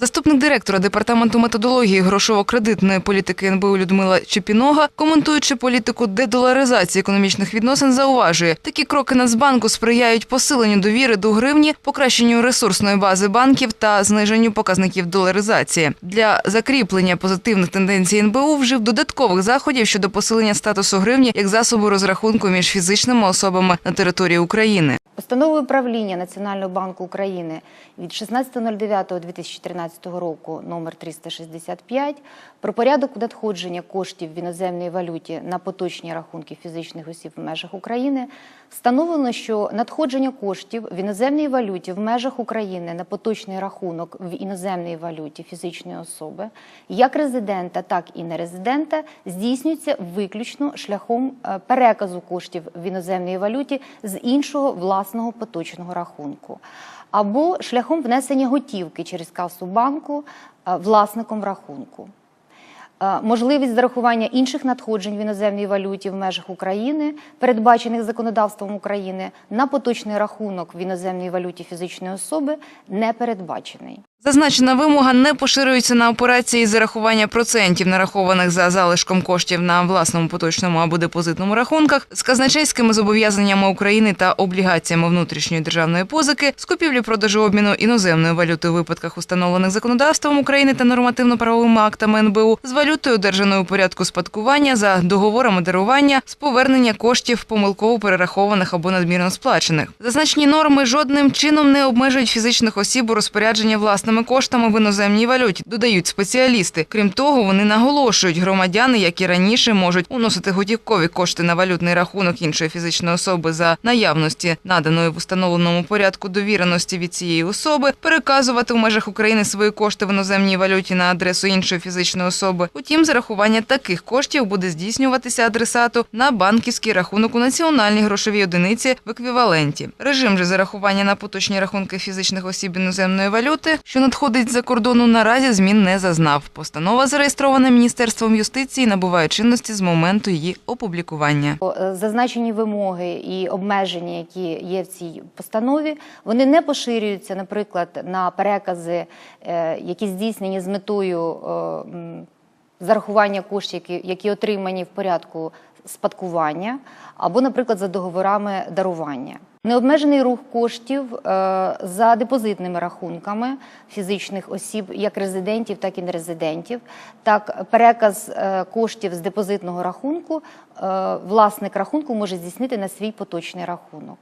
Заступник директора департаменту методології грошово-кредитної політики НБУ Людмила Чепінога, коментуючи політику дедоларизації економічних відносин, зауважує, такі кроки Нацбанку сприяють посиленню довіри до гривні, покращенню ресурсної бази банків та зниженню показників доларизації. Для закріплення позитивних тенденцій НБУ вжив додаткових заходів щодо посилення статусу гривні як засобу розрахунку між фізичними особами на території України. Постановою правління Національного банку України від 16.09.2013 року номер 365 про порядок надходження коштів в іноземній валюті на поточні рахунки фізичних осіб в межах України встановлено, що надходження коштів в іноземній валюті в межах України на поточний рахунок в іноземній валюті фізичної особи як резидента, так і нерезидента здійснюється виключно шляхом е, переказу коштів в іноземній валюті з іншого власного поточного рахунку або шляхом внесення готівки через касу банку е, власником рахунку. Е, Можливість зарахування інших надходжень в іноземній валюті в межах України, передбачених законодавством України, на поточний рахунок в іноземній валюті фізичної особи не передбачений. Зазначена вимога не поширюється на операції з зарахування процентів, нарахованих за залишком коштів на власному поточному або депозитному рахунках, з казначейськими зобов'язаннями України та облігаціями внутрішньої державної позики, з купівлі-продажу обміну іноземної валюти у випадках, установлених законодавством України та нормативно-правовими актами НБУ, з валютою, одержаною у порядку спадкування за договорами дарування, з повернення коштів помилково перерахованих або надмірно сплачених. Зазначені норми жодним чином не обмежують фізичних осіб у розпорядженні власними коштами в іноземній валюті, додають спеціалісти. Крім того, вони наголошують, громадяни, як і раніше, можуть уносити готівкові кошти на валютний рахунок іншої фізичної особи за наявності наданої в установленому порядку довіреності від цієї особи, переказувати в межах України свої кошти в іноземній валюті на адресу іншої фізичної особи. Утім, зарахування таких коштів буде здійснюватися адресату на банківський рахунок у національній грошовій одиниці в еквіваленті. Режим же зарахування на поточні рахунки фізичних осіб іноземної валюти, що надходить за кордону, наразі змін не зазнав. Постанова зареєстрована Міністерством юстиції, набуває чинності з моменту її опублікування. Е, Зазначені вимоги і обмеження, які є в цій постанові, вони не поширюються, наприклад, на перекази, е, які здійснені з метою е, зарахування коштів, які, які отримані в порядку спадкування, або, наприклад, за договорами дарування. Необмежений рух коштів е, за депозитними рахунками фізичних осіб, як резидентів, так і нерезидентів. Так, переказ е, коштів з депозитного рахунку е, власник рахунку може здійснити на свій поточний рахунок.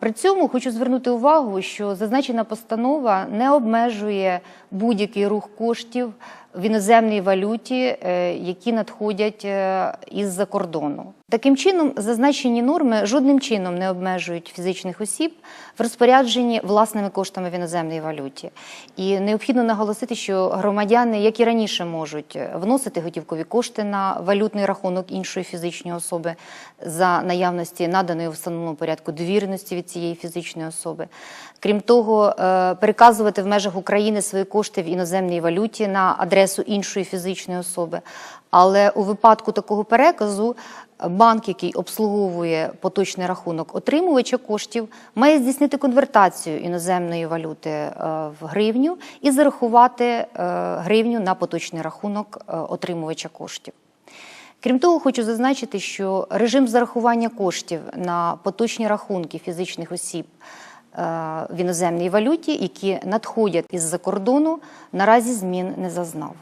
При цьому хочу звернути увагу, що зазначена постанова не обмежує будь-який рух коштів в іноземній валюті, е, які надходять е, із-за кордону. Таким чином, зазначені норми жодним чином не обмежують фізичних осіб в розпорядженні власними коштами в іноземній валюті. І необхідно наголосити, що громадяни, як і раніше, можуть вносити готівкові кошти на валютний рахунок іншої фізичної особи за наявності наданої в встановленому порядку довіреності від цієї фізичної особи. Крім того, е, переказувати в межах України свої кошти в іноземній валюті на адресу іншої фізичної особи. Але у випадку такого переказу банк, який обслуговує поточний рахунок отримувача коштів, має здійснити конвертацію іноземної валюти е, в гривню і зарахувати е, гривню на поточний рахунок е, отримувача коштів. Крім того, хочу зазначити, що режим зарахування коштів на поточні рахунки фізичних осіб е, в іноземній валюті, які надходять із-за кордону, наразі змін не зазнав.